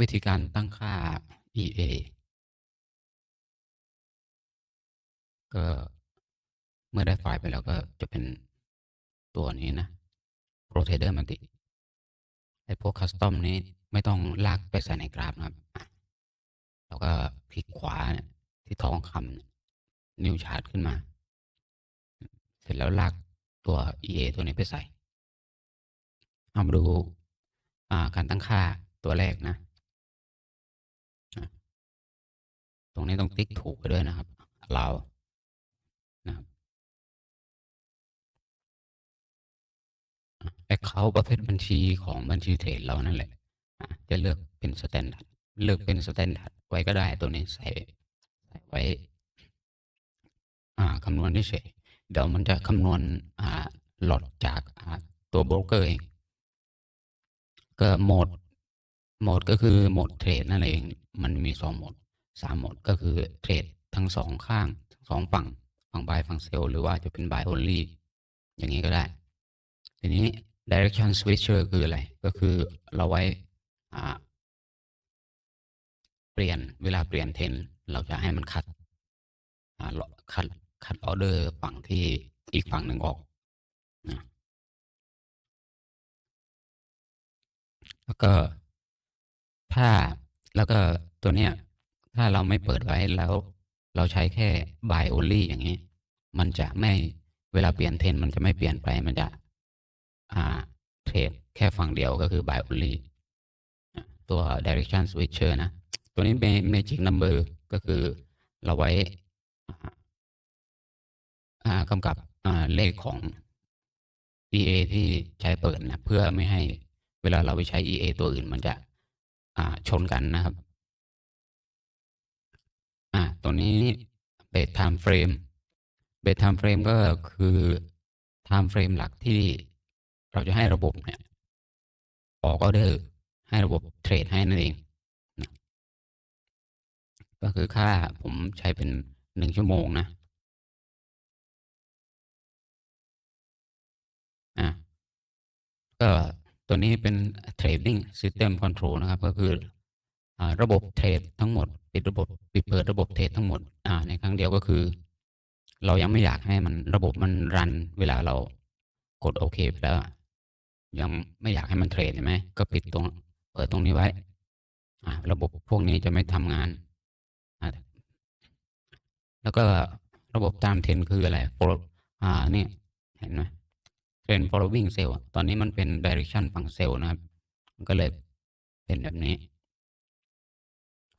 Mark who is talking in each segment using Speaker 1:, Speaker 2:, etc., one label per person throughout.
Speaker 1: วิธีการตั้งค่า EA ก็เมื่อได้ไฟล์ไปแล้วก็จะเป็นตัวนี้นะ rotator มันติไอพวกคัสตอมนี้ไม่ต้องลากไปใส่ในกราฟนะครับแล้วก็คลิกขวาที่ท้องคำนิวชาร์จขึ้นมา เสร็จแล้วลากตัว EA ตัวนี้ไปใส่เอามาดูการตั้งค่าตัวแรกนะ ตรงนี้ต้องติ๊กถูกไปด้วยนะครับเรานะครับแอคเคาท์ประเภทบัญชีของบัญชีเทรดเรานั่นแหละ จะเลือกเป็นสแตนดาร์ดเลือกเป็นสแตนดาร์ดไว้ก็ได้ตัวนี้ใส่ใส่ไว้ อ่าคำนวณเฉยเดี๋ยวมันจะคำนวณอ่าหลอดจากอ่าตัวโบรกเกอร์เองก็โหมดโหมดก็คือโหมดเทรดนั่นเอง มันมีสองโหมด สามหมดก็คือเทรดทั้งสองข้างทั้งสองฝั่งฝั่งบายฝั่งเซลล์หรือว่าจะเป็น buy only อย่างนี้ก็ได้ ทีนี้ direction switcher คืออะไร ก็คือเราไว้เปลี่ยนเวลาเปลี่ยนเทรนเราจะให้มันคัดอ่าคัดคัดออเดอร์ฝั่งที่อีกฝั่งหนึ่งออกนะแล้วก็ถ้าแล้วก็ตัวเนี้ย ถ้าเราไม่เปิดไว้แล้ว เราใช้แค่ buy only อย่างนี้ มันจะไม่เวลาเปลี่ยนเทรนมันจะไม่เปลี่ยนไปมันจะอ่าเทรดแค่ฝั่งเดียวก็คือ buy only ตัว direction switcher นะ ตัวนี้เป็น magic number ก็คือเราไว้อากำกับเลขของ EA ที่ใช้เปิดนะ เพื่อไม่ให้เวลาเราไปใช้ EA ตัวอื่นมันจะชนกันนะครับ อ่าตัวนี้เบส time frame เบส time frame ก็คือ time frame หลักที่เราจะให้ระบบเนี่ยออกออเดอร์ให้ระบบเทรดให้นั่นเองนะก็คือค่าผมใช้เป็นหนึ่งชั่วโมงนะอะก็ตัวนี้เป็น trading system control นะครับ ก็คืออระบบเทรดทั้งหมด ปิดระบบปิดเปิดระบบเทรดทั้งหมดอ่าในครั้งเดียวก็คือ เรายังไม่อยากให้มันระบบมันรันเวลาเรากดโอเคไปแล้วยังไม่อยากให้มันเทรดใช่ไหมก็ปิดตรงเปิดตรงนี้ไว้อ่าระบบพวกนี้จะไม่ทำงานอ่าแล้วก็ระบบตามเทรนคืออะไร follow อ่าเนี่ยเห็นไหมเทรน following cell ตอนนี้มันเป็น direction ฝั่งเซลล์นะครับ มันก็เลยเป็นแบบนี้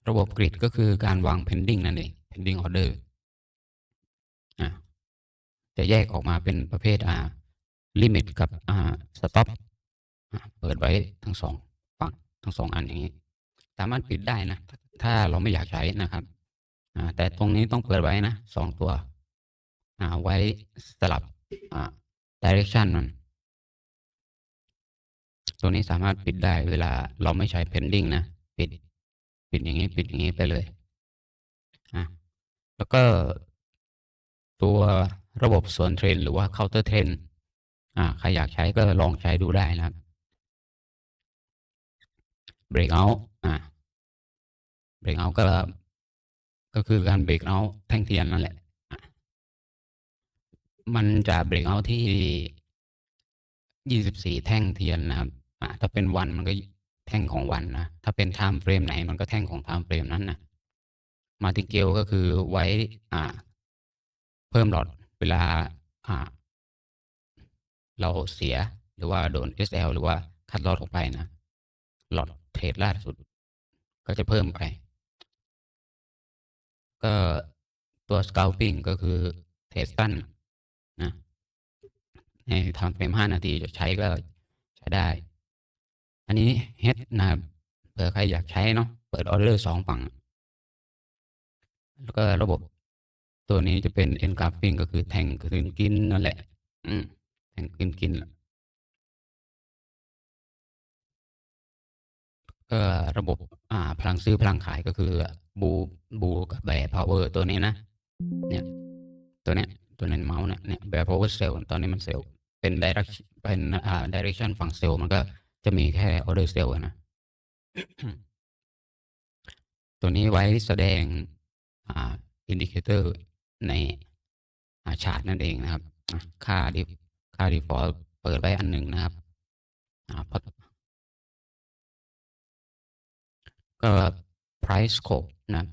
Speaker 1: ระบบกริดก็คือการวาง pending นั่นเอง pending order จะแยกออกมาเป็นประเภทอ่า limit กับอ่า stop เปิดไว้ทั้งสองฝั่งทั้งสองอันอย่างนี้ สามารถปิดได้นะ ถ้าเราไม่อยากใช้นะครับแต่ตรงนี้ต้องเปิดไว้นะสองตัวไว้สลับ direction มันตัวนี้สามารถปิดได้เวลาเราไม่ใช้ pending นะ ปิด ปิดอย่างนี้ปิดอย่างนี้ไปเลยอะแล้วก็ตัวระบบสวนเทรนหรือว่า counter trend อ่าใครอยากใช้ก็ลองใช้ดูได้นะครับ breakout อ่า breakout ก็ก็คือการ breakout แท่งเทียนนั่นแหละ มันจะ breakout ที่24แท่งเทียนนะครับอ่าถ้าเป็นวันมันก็ แท่งของวันนะ ถ้าเป็น time frame ไหนมันก็แท่งของ time frame นั้นนะ martingale ก็คือไว้อ่า เพิ่มหลอดเวลาอ่า เราเสียหรือว่าโดน SL หรือว่าคัดลอดออกไปนะหลอดเทรดล่าสุด ก็จะเพิ่มไป ก็ตัว scalping ก็คือเทรดสั้นนะในทำเฟรม5นาทีจะใช้ก็ใช้ได้ อันนี้ head นะครับเผื่อใครอยากใช้เนาะเปิดออเดอร์สองฝั่ง แล้วก็ระบบตัวนี้จะเป็น engulfing ก็คือแทงคืนกินนั่นแหละ อืมแทงคืนกินก็ระบบอ่าพลังซื้อพลังขายก็คือบูบูกับแบร์พาวเวอร์ตัวนี้นะ เนี่ย ตัวเนี้ยตัวในเมาส์เนี่ยแบร์พาวเวอร์เซลตอนนี้มันเซลเป็น direction เป็นอ่า direction ฝั่งเซลมันก็ จะมีแค่ออเดอร์เซลนะ ตัวนี้ไว้แสดงอ่าอินดิเคเตอร์ในอาชาร์ตนั่นเองนะครับ ค่าดิค่า default เปิดไว้อันหนึ่งนะครับอ่าพอก็ price scope นะ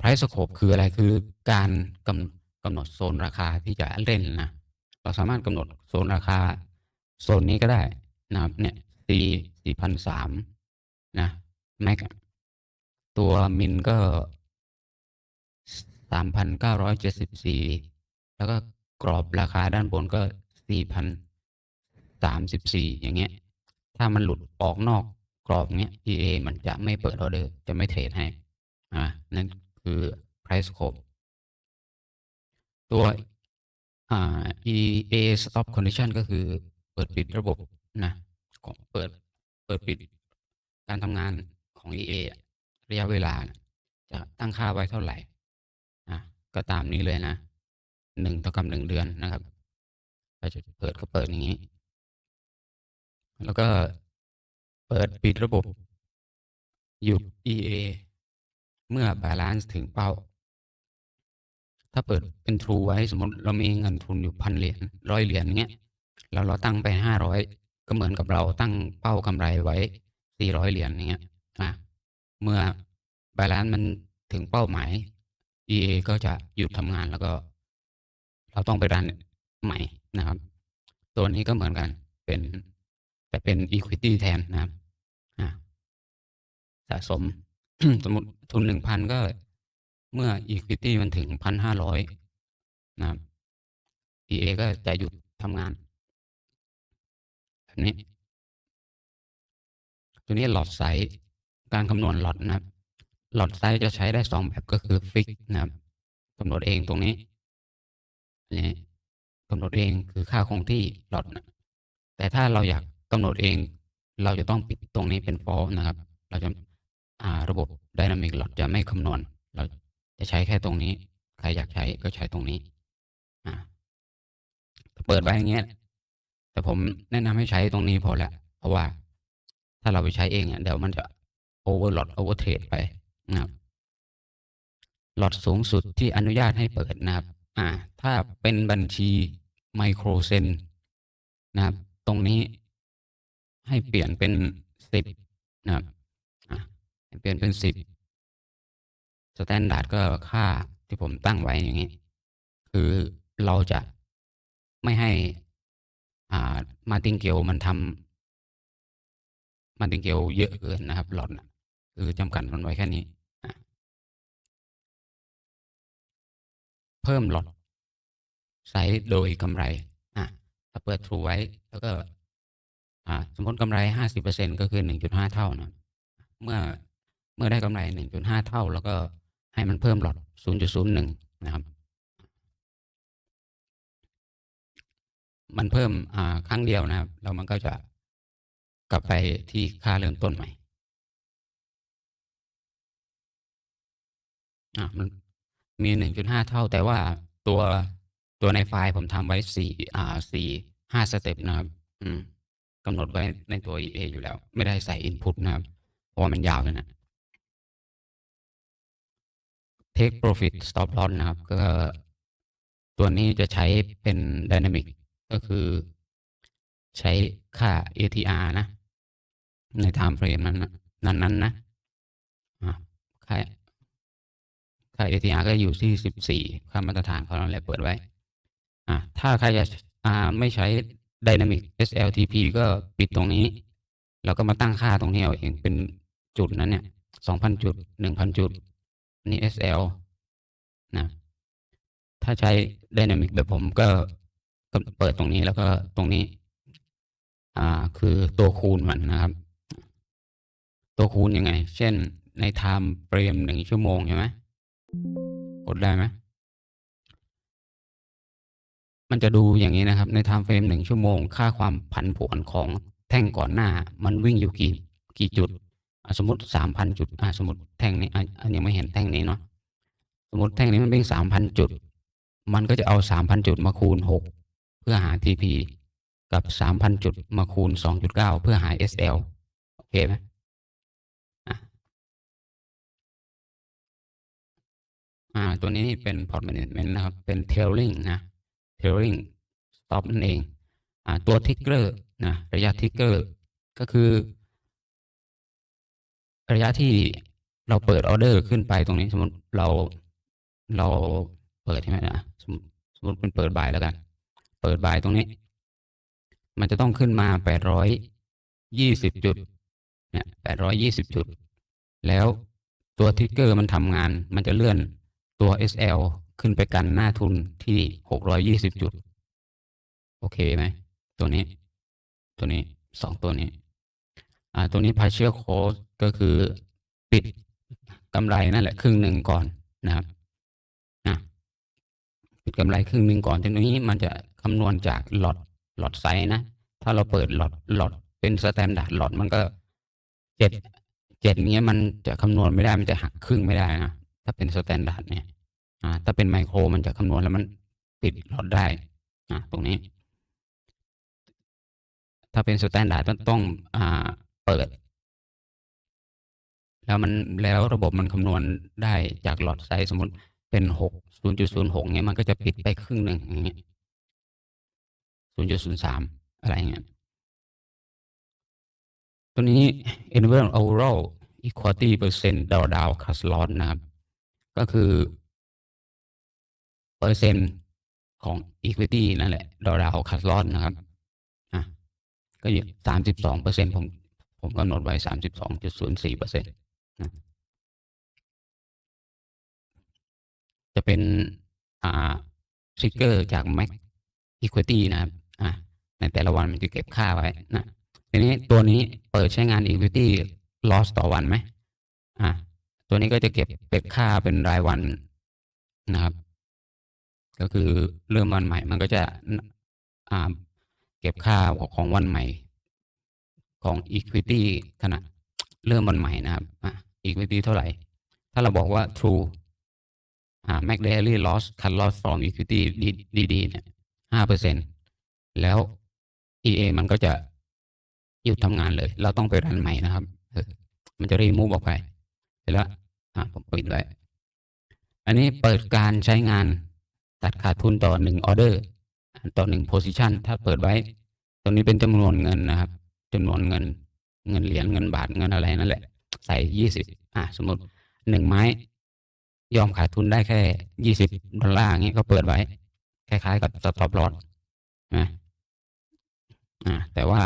Speaker 1: price scope คืออะไรคือการกำกำหนดโซนราคาที่จะเล่นนะ เราสามารถกำหนดโซนราคา โซนนี้ก็ได้นะครับเนี่ย สี่สี่พันสามนะแม็กตัวมินก็สามพันเก้าร้อยเจ็ดสิบสี่แล้วก็กรอบราคาด้านบนก็สี่พันสามสิบสี่อย่างเงี้ย ถ้ามันหลุดออกนอกกรอบเงี้ย EA มันจะไม่เปิดออเดอร์ จะไม่เทรดให้ อ่า นั่นคือ price scope ตัวอ่า EA stop condition ก็คือเปิดปิดระบบนะ ของเปิดเปิดปิดการทำงานของ EA อระยะเวลา จะตั้งค่าไว้เท่าไหร่อะก็ตามนี้เลยนะหนึ่งเท่ากับหนึ่งเดือนนะครับถ้าจะเปิดก็เปิดอย่างนี้ แล้วก็เปิดปิดระบบหยุด EA เมื่อบาลานซ์ถึงเป้า ถ้าเปิดเป็น True ไว้สมมติเรามีเงินทุนอยู่พันเหรียญร้อยเหรียญเงี้ยแล้วเราตั้งไปห้าร้อย ก็เหมือนกับเราตั้งเป้ากำไรไว้สี่ร้อยเหรียญอย่างเงี้ยอะเมื่อบาลานซ์มันถึงเป้าหมาย EA ก็จะหยุดทำงานแล้วก็ เราต้องไปรันใหม่นะครับ ตัวนี้ก็เหมือนกันเป็น แต่เป็น equity แทนนะครับอะสะสม สมมติทุนหนึ่งพันก็ เมื่อ equity มันถึงพันห้าร้อยนะครับ EA ก็จะหยุดทำงาน แบบนี้ ตัวนี้หลอดไซส์การคำนวณหลอดนะครับ หลอดไซส์จะใช้ได้สองแบบก็คือฟิกนะครับกำหนดเองตรงนี้นนี้กำหนดเองคือค่าคงที่หลอดนะแต่ถ้าเราอยากกำหนดเอง เราจะต้องปิดตรงนี้เป็น false นะครับ เราจะาระบบ Dynamic หลอดจะไม่คำนวณ เราจะใช้แค่ตรงนี้ ใครอยากใช้ก็ใช้ตรงนี้ อ่า เปิดไว้อย่างเงี้ย แต่ผมแนะนำให้ใช้ตรงนี้พอแล้วเพราะว่า ถ้าเราไปใช้เองอะเดี๋ยวมันจะ overload overtrade ไปนะครับหลอดสูงสุดที่อนุญาตให้เปิดนะครับ อ่า ถ้าเป็นบัญชีไมโครเซนนะครับ ตรงนี้ให้เปลี่ยนเป็นสิบนะครับอ่าเปลี่ยนเป็นสิบสแตนดาร์ดก็ค่าที่ผมตั้งไว้อย่างนี้ คือเราจะไม่ให้ อ่ามาติงเกลมันทำมาติงเกลเยอะเกินนะครับหลอดนะคือจำกัดมันไว้แค่นี้ เพิ่มหลอดไซส์โดยกำไรอะถ้าเปิด True ไว้แล้วก็ อ่า สมมติกำไรห้าสิบเปอร์เซ็นก็คือหนึ่งจุดห้าเท่านะเมื่อเมื่อได้กำไรหนึ่งจุดห้าเท่า แล้วก็ให้มันเพิ่มหลอดศูนย์จุดศูนย์หนึ่งนะครับ มันเพิ่มอ่าครั้งเดียวนะครับแล้วมันก็จะกลับไปที่ค่าเริ่มต้นใหม่อะมันมีหนึ่งจุดห้าเท่า แต่ว่าตัวตัวในไฟล์ผมทำไว้สี่อ่าสี่ห้าสเต็ปนะครับอืมกำหนดไว้ในตัว EA อยู่แล้ว ไม่ได้ใส่ input นะครับ เพราะว่ามันยาวเลยนะ take profit stop loss นะครับ ก็ตัวนี้จะใช้เป็น dynamic ก็คือใช้ค่า ATR นะ ใน time frame นั้นนั้นนั้นนะค่าค่า ATR ก็อยู่ที่สิบสี่ค่ามาตรฐานเขานั่นแหละเปิดไว้ อะถ้าใครจะไม่ใช้ Dynamic SLTP ก็ปิดตรงนี้ แล้วก็มาตั้งค่าตรงนี้เอาเองเป็นจุดนั้นเนี่ยสองพันจุดหนึ่งพันจุดนนี้ SL นะ ถ้าใช้ Dynamic แบบผมก็ ก็เปิดตรงนี้แล้วก็ตรงนี้ อ่า คือตัวคูณมันนะครับ ตัวคูณยังไง เช่นใน time frame หนึ่งชั่วโมงใช่ไหมกดได้ไหมมันจะดูอย่างนี้นะครับ ใน time frame หนึ่งชั่วโมง ค่าความผันผวนของแท่งก่อนหน้า มันวิ่งอยู่กี่กี่จุด สมมติสามพันจุดสมมติแท่งนี้อันยังไม่เห็นแท่งนี้เนาะสมมติแท่งนี้มันวิ่งสามพันจุด มันก็จะเอาสามพันจุดมาคูณหก พื่อหา TP กับสามพันจุดมาคูณสองจุดเก้าเพื่อหา SL โอเคไหมอ่า ตัวนี้เป็น port management นะครับ เป็น trailing นะ trailing stop นั่นเอง อ่า ตัว trigger นะ ระยะ trigger ก็คือ ระยะที่เราเปิดออเดอร์ขึ้นไปตรงนี้ สมมติเราเราเปิดใช่ไหมนะสมมติสมติเป็นเปิดบ่ายแล้วกัน ปิดบ่ายตรงนี้ มันจะต้องขึ้นมาแปดร้อยยี่สิบจุด เนี่ยแปดร้อยยี่สิบจุด แล้วตัวทิกเกอร์มันทำงาน มันจะเลื่อนตัว SL ขึ้นไปกันหน้าทุนที่หกร้อยี่สิบจุด โอเคไหม ตัวนี้ ตัวนี้สองตัวนี้ อ่า ตัวนี้ partial close ก็คือปิดกำไรนั่นแหละ ครึ่งหนึ่งก่อนนะครับนะปิดกำไรครึ่งหนึ่งก่อนทีนี้มันจะ คำนวณจากหลอดหลอดไซส์นะ ถ้าเราเปิดหลอดหลอดเป็นสแตนดาร์ดหลอดมันก็เจ็ดเจ็ดเนี้ยมันจะคำนวณไม่ได้มันจะหักครึ่งไม่ได้นะถ้าเป็นสแตนดาร์ดเนี่ยอ่าถ้าเป็นไมโครมันจะคำนวณแล้วมันปิดหลอดได้อ่าตรงนี้ ถ้าเป็นสแตนดาร์ดต้องต้องอ่าเปิด แล้วมันแล้วระบบมันคำนวณได้จากหลอดไซส์สมมติเป็นหกศูนย์จุดศูนย์หกเนี้ยมันก็จะปิดไปครึ่งหนึ่งอย่างเงี้ย ศูนย์จุดศูนย์สามอะไรเงี้ย ตัวนี้ Enable Overall Equality Percent Drawdown Cut Loss นะครับ ก็คือเปอร์เซ็นต์ของ Equity นั่นแหละ Drawdown Cut Loss นะครับอะก็อยู่สามสิบสองเปอร์เซ็นต์ผมผมกำหนดไว้สามสิบสองจุดศูนย์สี่เปอร์เซ็นต์จะเป็นอ่าทริกเกอร์จาก Max Equity นะครับ อะในแต่ละวันมันจะเก็บค่าไว้นะทีนี้ตัวนี้เปิดใช้งาน Equity Loss ต่อวันไหมอะตัวนี้ก็จะเก็บเก็บค่าเป็นรายวันนะครับ ก็คือเริ่มวันใหม่มันก็จะอ่าเก็บค่าของวันใหม่ของ Equity ขณะเริ่มวันใหม่นะครับอะ Equity เท่าไหร่ ถ้าเราบอกว่า True อ่า Mac Daily Loss Cut Loss from Equity DD เนี่ยห้าเปอร์เซ็นต์ แล้ว EA มันก็จะหยุดทำงานเลย เราต้องไปรันใหม่นะครับ มันจะรีมูฟออกไปเสร็จแล้วผมปิดไว้ อันนี้เปิดการใช้งานตัดขาดทุนต่อหนึ่งออเดอร์ต่อหนึ่งโพซิชันถ้าเปิดไว้ ตรงนี้เป็นจำนวนเงินนะครับจำนวนเงิน เงินเหรียญเงินบาทเงินอะไรนั่นแหละ ใส่ยี่สิบอ่าสมมติหนึ่งไม้ ยอมขาดทุนได้แค่ยี่สิบดอลลาร์อย่างนี้ก็เปิดไว้ คล้ายๆกับสต็อปลอสนะ อ่าแต่ว่า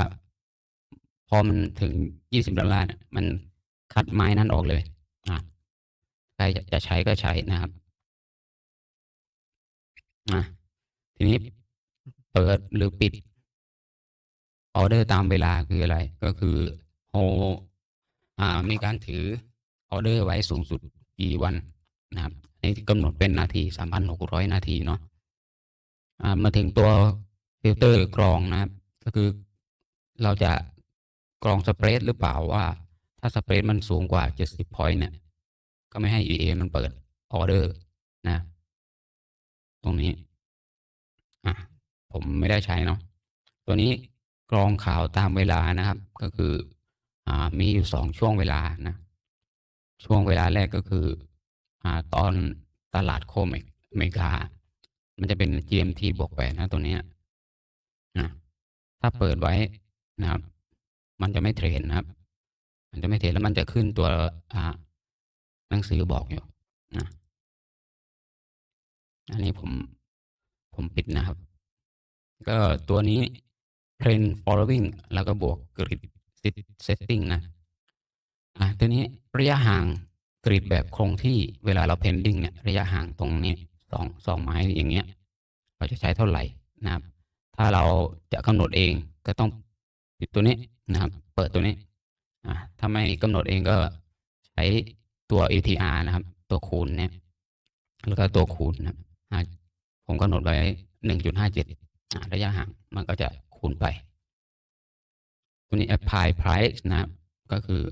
Speaker 1: พอมันถึงยี่สิบดอลลาร์เนี่ยมันคัดไม้นั้นออกเลยอ่าใครจะใช้ก็ใช้นะครับอ่าทีนี้เปิดหรือปิดออเดอร์ตามเวลาคืออะไร ก็คือโฮอ่า มีการถือออเดอร์ไว้สูงสุดกี่วันนะครับนนี้กำหนดเป็นนาทีสามพันหกร้อยนาทีเนาะอ่ามาถึงตัวฟิลเตอร์กรองนะครับ ก็คือเราจะกรองสเปรดหรือเปล่าว่า ถ้าสเปรดมันสูงกว่าเจ็ดสิบพอยต์เนี่ย ก็ไม่ให้ EA มันเปิดออเดอร์นะ ตรงนี้อะผมไม่ได้ใช้เนาะตัวนี้กรองข่าวตามเวลานะครับ ก็คืออ่ามีอยู่สองช่วงเวลานะ ช่วงเวลาแรกก็คืออ่าตอนตลาดโคมอเมริกา มันจะเป็น GMT บวกแปดนะตัวนี้นะ ถ้าเปิดไว้นะครับ มันจะไม่เทรนนะครับ มันจะไม่เทรนแล้วมันจะขึ้นตัวอ่าหนังสือบอกอยู่นะอันนี้ผมผมปิดนะครับ ก็ตัวนี้ trend following แล้วก็บวก grid setting นะอะตัวนี้ระยะห่างกริดแบบคงที่เวลาเรา pending เนี่ยระยะห่างตรงนี้สองสองไม้อย่างเงี้ย เราจะใช้เท่าไหร่นะครับ ถ้าเราจะกำหนดเองก็ต้องปิดตัวนี้นะครับ เปิดตัวนี้ถ้าไม่กำหนดเองก็ใช้ตัว ATR นะครับ ตัวคูณเนี่ยแล้วก็ตัวคูณนะครับผมกำหนดไว้หนึ่งจุดห้าเจ็ดระยะห่างมันก็จะคูณไป ตัวนี้ apply price นะครับ ก็คือ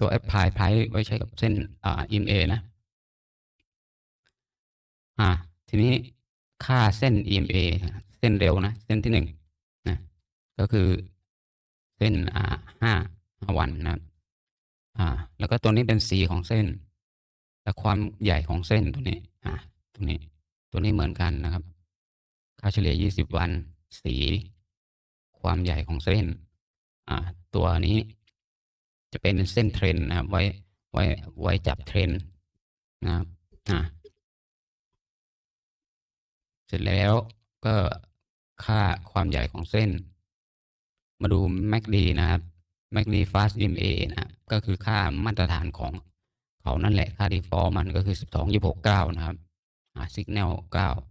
Speaker 1: ตัว apply price ไว้ใช้กับเส้นอ่า EMA นะ อ่า ทีนี้ค่าเส้น EMA เส้นเร็วนะ เส้นที่หนึ่งนะก็คือเส้นอ่าห้าห้าวันนะอ่า แล้วก็ตัวนี้เป็นสีของเส้น และความใหญ่ของเส้นตัวนี้อ่าตรงนี้ ตัวนี้เหมือนกันนะครับ ค่าเฉลี่ย20วันสี ความใหญ่ของเส้น อ่า ตัวนี้จะเป็นเส้นเทรนนะครับไว้ไว้ไว้จับเทรนนะครับอ่า เสร็จแล้วก็ค่าความใหญ่ของเส้น มาดู MACD นะครับ MACD Fast EMA นะก็คือค่ามาตรฐานของเขานั่นแหละค่า default มันก็คือ 12.269 นะครับอ่า signal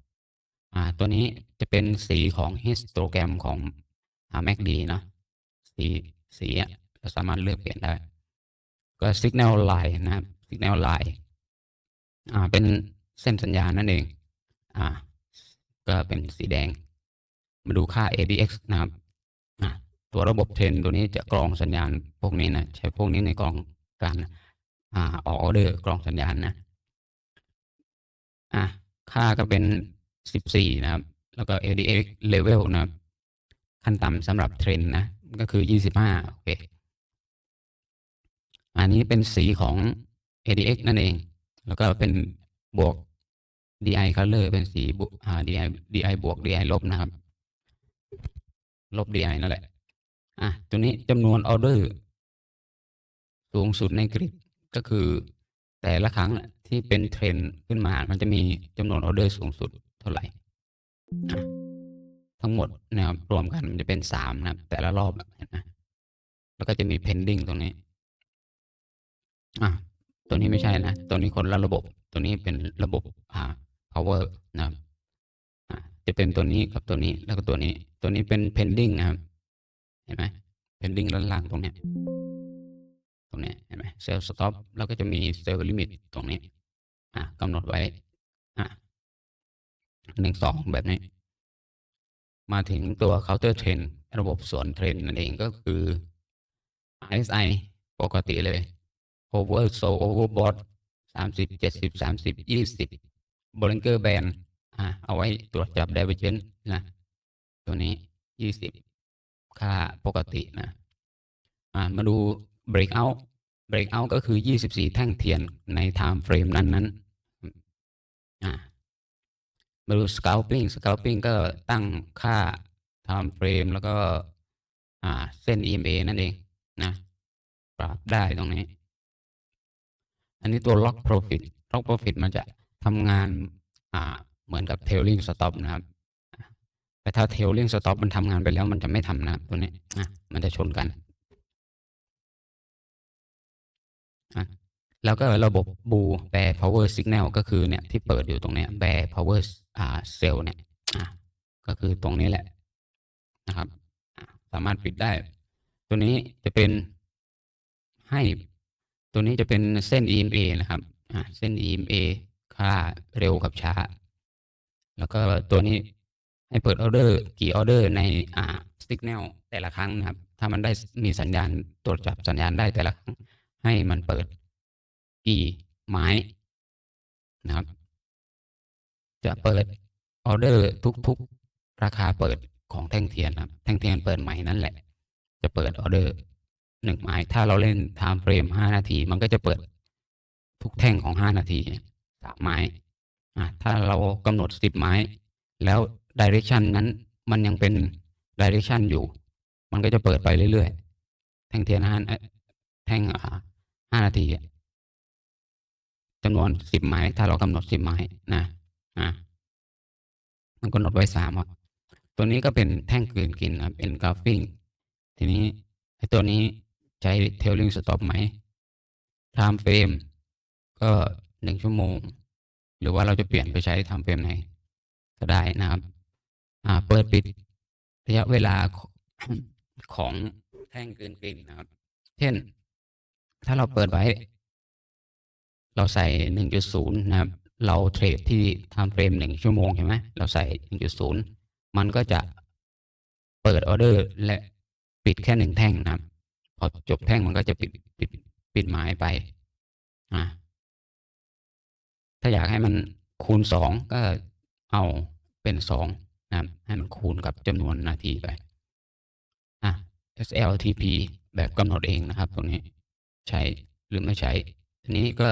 Speaker 1: 9อ่าตัวนี้จะเป็นสีของ histogram ของอ่า MACD นะสีสีเราสามารถเลือกเปลี่ยนได้ ก็ signal line นะครับ signal line อ่าเป็นเส้นสัญญาณนั่นเอง อ่า ก็เป็นสีแดง มาดูค่า ADX นะครับตัวระบบเทรนตัวนี้จะกรองสัญญาณพวกนี้นะใช้พวกนี้ในกรองการออกออเดอร์กรองสัญญาณนะอ่าค่าก็เป็น 14 นะครับ แล้วก็ ADX level นะครับ ขั้นต่ำสำหรับเทรนนะ ก็คือ 25 โอเค อันนี้เป็นสีของ ADX นั่นเอง แล้วก็เป็นบวก DI color เป็นสีบวกอ่า DI DI บวก DI ลบนะครับ ลบ DI นั่นแหละ อะ ตัวนี้จำนวนออเดอร์สูงสุดในกริดก็คือ แต่ละครั้งน่ะที่เป็นเทรนขึ้นมา มันจะมีจำนวนออเดอร์สูงสุดเท่าไหร่อะทั้งหมดนะครับรวมกันมันจะเป็นสามนะครับ แต่ละรอบนไหมแล้วก็จะมี pending ตรงนี้ อะ ตัวนี้ไม่ใช่นะ ตัวนี้คนละระบบ ตัวนี้เป็นระบบ อ่า power นะครับอะจะเป็นตัวนี้กับตัวนี้แล้วก็ตัวนี้ ตัวนี้เป็น pending นะครับ เห็นไหม pending ด้านล่างตรงเนี้ยตรงเนี้ยเห็นไหมเซลล์สต็อปแล้วก็จะมีเซลล์ลิมิตตรงนี้อะกำหนดไว้อะหนึ่งสองแบบนี้ มาถึงตัว counter trend ระบบสวนเทรนนั่นเองก็คือ RSI ปกติเลย over so overbought สามสิบเจ็ดสิบสามสิบยี่สิบ บอลเกอร์แบนเอาไว้ตรวจจับ divergence นะ ตัวนี้ยี่สิบค่าปกตินะมาดู breakout breakout ก็คือยี่สิบสี่แท่งเทียนใน time frame นั้นนั้นมาดู scalping scalping ก็ตั้งค่า time frame แล้วก็อ่าเส้น EMA นั่นเองนะ ปรับได้ตรงนี้ อันนี้ตัว lock profit lock profit มันจะ ทำงานเหมือนกับ tailing stop นะครับ แต่ถ้า tailing stop มันทำงานไปแล้วมันจะไม่ทำนะครับตัวนี้อะมันจะชนกันอะแล้วก็ระบบบูแบร์ power signal ก็คือเนี่ยที่เปิดอยู่ตรงเนี้ยแบร์ power อ่า cell เนี่ยก็คือตรงนี้แหละนะครับ สามารถปิดได้ ตัวนี้จะเป็นให้ ตัวนี้จะเป็นเส้น EMA นะครับเส้น EMA ค่าเร็วกับช้า แล้วก็ตัวนี้ให้เปิดออเดอร์กี่ออเดอร์ในอ่า signal แต่ละครั้งนะครับ ถ้ามันได้มีสัญญาณตรวจจับสัญญาณได้แต่ละครั้ง ให้มันเปิดกี่ไม้นะครับ จะเปิดออเดอร์ทุกๆ ราคาเปิดของแท่งเทียนนะครับ แท่งเทียนเปิดใหม่นั่นแหละ จะเปิดออเดอร์หนึ่งไม้ ถ้าเราเล่นไทม์เฟรมห้านาที มันก็จะเปิดทุกแท่งของห้านาที สามไม้อะถ้าเรากำหนดสิบไม้ แล้วดิเรกชันนั้นมันยังเป็นดิเรกชันอยู่ มันก็จะเปิดไปเรื่อยๆ แท่งเทียนห้าแท่งห้านาทีจำนวนสิบไม้ ถ้าเรากำหนดสิบไม้นะอะมันกำหนดไว้สามอะตัวนี้ก็เป็นแท่งกลืนกินนะเป็นกราฟฟิ้งทีนี้ไอ้ตัวนี้ใช้เทลลิงสต็อปไหมไทม์เฟรมก็ หนึ่งชั่วโมง หรือว่าเราจะเปลี่ยนไปใช้ทม์เฟรมไหนก็ได้นะครับ อ่า เปิดปิดระยะเวลาของแท่งกลืนกลิ่นนะครับ เช่น ถ้าเราเปิดไว้ เราใส่หนึ่งจุดศูนย์นะครับ เราเทรดที่ทม์เฟรมหนึ่งชั่วโมงใช่ไหมเราใส่หนึ่งจุดศูนย์มันก็จะเปิดออเดอร์และปิดแค่หนึ่งแท่งนะครับ พอจบแท่งมันก็จะปิดปิดปิดหมายไป อ่า ถ้าอยากให้มันคูณสองก็เอาเป็นสองนะครับให้มันคูณกับจำนวนนาทีไปอะ SLTP แบบกำหนดเองนะครับ ตรงนี้ใช้หรือไม่ใช้ทีนี้ก็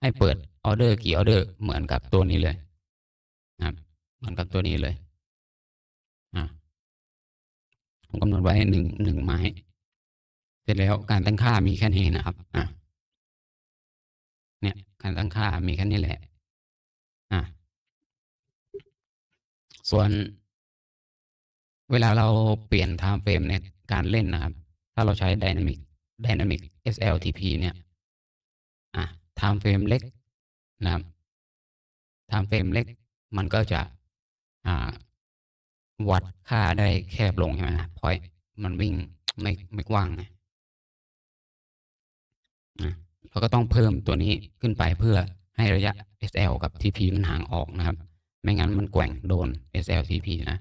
Speaker 1: ให้เปิดออเดอร์กี่ออเดอร์เหมือนกับตัวนี้เลยนะครับเหมือนกับตัวนี้เลยอ่าผมกำหนดไว้หนึ่งหนึ่งไม้ เสร็จแล้วการตั้งค่ามีแค่นี้นะครับอะเนี่ยการตั้งค่ามีแค่นี้แหละ อะส่วนเวลาเราเปลี่ยน time frame ในการเล่นนะครับ ถ้าเราใช้ Dynamic Dynamic SLTP เนี่ย อะ time frame เล็กนะครับ time frame เล็ก มันก็จะ อ่า วัดค่าได้แคบลงใช่ไหมนะพอยมันวิ่งไม่ไม่กว้างไงนะเราก็ต้องเพิ่มตัวนี้ขึ้นไปเพื่อ ให้ระยะ SL กับ TP มันห่างออกนะครับ ไม่งั้นมันแกว่งโดน SL TP นะ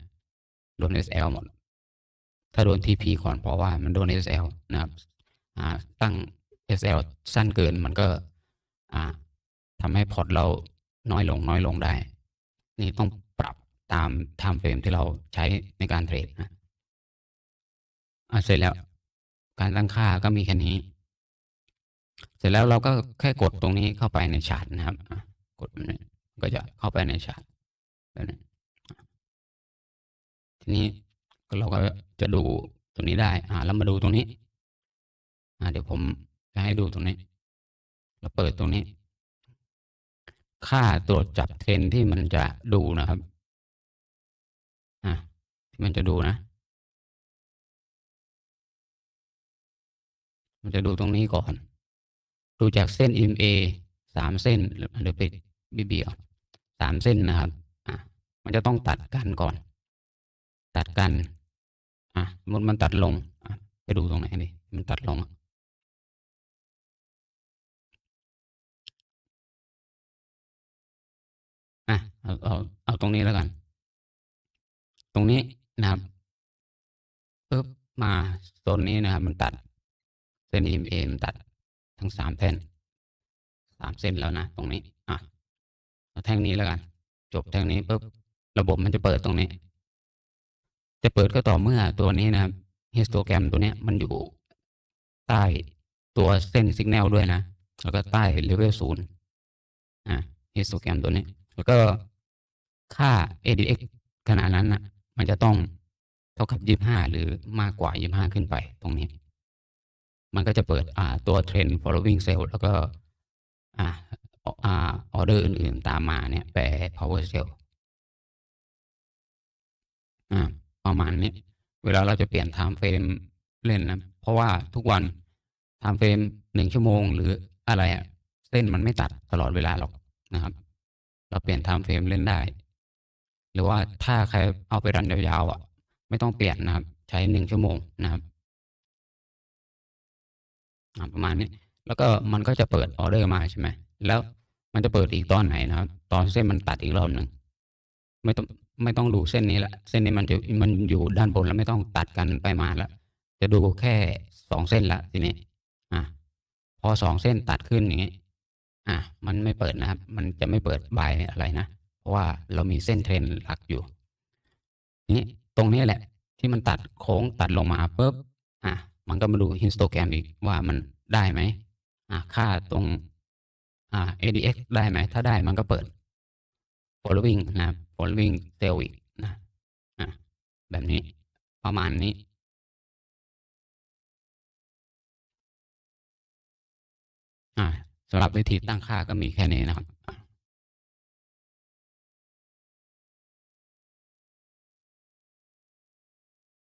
Speaker 1: โดน SL หมด ถ้าโดน TP ก่อนเพราะว่ามันโดน SL นะครับอ่าตั้ง SL สั้นเกินมันก็อ่าทำให้พอร์ตเราน้อยลงน้อยลงได้ นี่ต้องปรับตาม time frame ที่เราใช้ในการเทรดนะเสร็จแล้วการตั้งค่าก็มีแค่นี้ เสร็จแล้วเราก็แค่กดตรงนี้เข้าไปในชาร์ตนะครับ กดแบบนี้ก็จะเข้าไปในชาร์ตแบบนี้ทีนี้เราก็จะดูตรงนี้ได้ อ่าแล้วมาดูตรงนี้อ่าเดี๋ยวผมจะให้ดูตรงนี้ เราเปิดตรงนี้ ค่าตรวจจับเทรนที่มันจะดูนะครับ อ่าที่มันจะดูนะ มันจะดูตรงนี้ก่อน ดูจากเส้น EMA สามเส้นหรือหรือไปบีบีสามเส้นนะครับอะมันจะต้องตัดกันก่อน ตัดกันอะสมมติมันตัดลงอะไปดูตรงไหนดิมันตัดลงอะเอาเอาเอาตรงนี้แล้วกัน ตรงนี้นะครับปึ๊บมาโซนนี้นะครับ มันตัดเส้น EMA มันตัด ทั้งสามเส้นสามเส้นแล้วนะตรงนี้ อะเอาแท่งนี้แล้วกัน จบแท่งนี้ปุ๊บระบบมันจะเปิดตรงนี้ จะเปิดก็ต่อเมื่อตัวนี้นะครับฮิสโตแกรมตัวเนี้ยมันอยู่ใต้ตัวเส้นสัญญาณด้วยนะ แล้วก็ใต้เลเวลศูนย์อะฮิสโตแกรมตัวนี้ แล้วก็ค่า ADX ขนาดนั้นนะมันจะต้องเท่ากับยี่ห้าหรือมากกว่ายี่ห้าขึ้นไปตรงนี้ มันก็จะเปิดอ่าตัวเทรน following cell แล้วก็อ่าอ่าออเดอร์อื่นๆ ตามมาเนี่ยแปล power cell อ่าประมาณนี้ เวลาเราจะเปลี่ยน time frame เล่นนะ เพราะว่าทุกวัน time frame หนึ่งชั่วโมงหรืออะไรอะเส้นมันไม่ตัดตลอดเวลาหรอกนะครับ เราเปลี่ยน time frame เล่นได้ หรือว่าถ้าใครเอาไปรันยาวๆอะ ไม่ต้องเปลี่ยนนะครับ ใช้หนึ่งชั่วโมงนะครับ ประมาณนี้ แล้วก็มันก็จะเปิดออเดอร์มาใช่ไหม แล้วมันจะเปิดอีกตอนไหนนะครับ ตอนเส้นมันตัดอีกรอบหนึ่ง ไม่ต้องไม่ต้องดูเส้นนี้ละ เส้นนี้มันจะมันอยู่ด้านบนแล้วไม่ต้องตัดกันไปมาแล้ว จะดูแค่สองเส้นละทีนี้ อะ พอสองเส้นตัดขึ้นอย่างนี้ อะ มันไม่เปิดนะครับ มันจะไม่เปิดบายอะไรนะ เพราะว่าเรามีเส้นเทรนหลักอยู่ นี้ตรงนี้แหละ ที่มันตัดโค้งตัดลงมาปุ๊บ อะ มันก็มาดูฮิสโตแกรมอีกว่ามันได้ไหมอะค่าตรงอ่า ADX ได้ไหม ถ้าได้มันก็เปิด following นะบ following cell อีกนะอะแบบนี้ประมาณนี้ อ่าสำหรับวิธีตั้งค่าก็มีแค่นี้นะครับ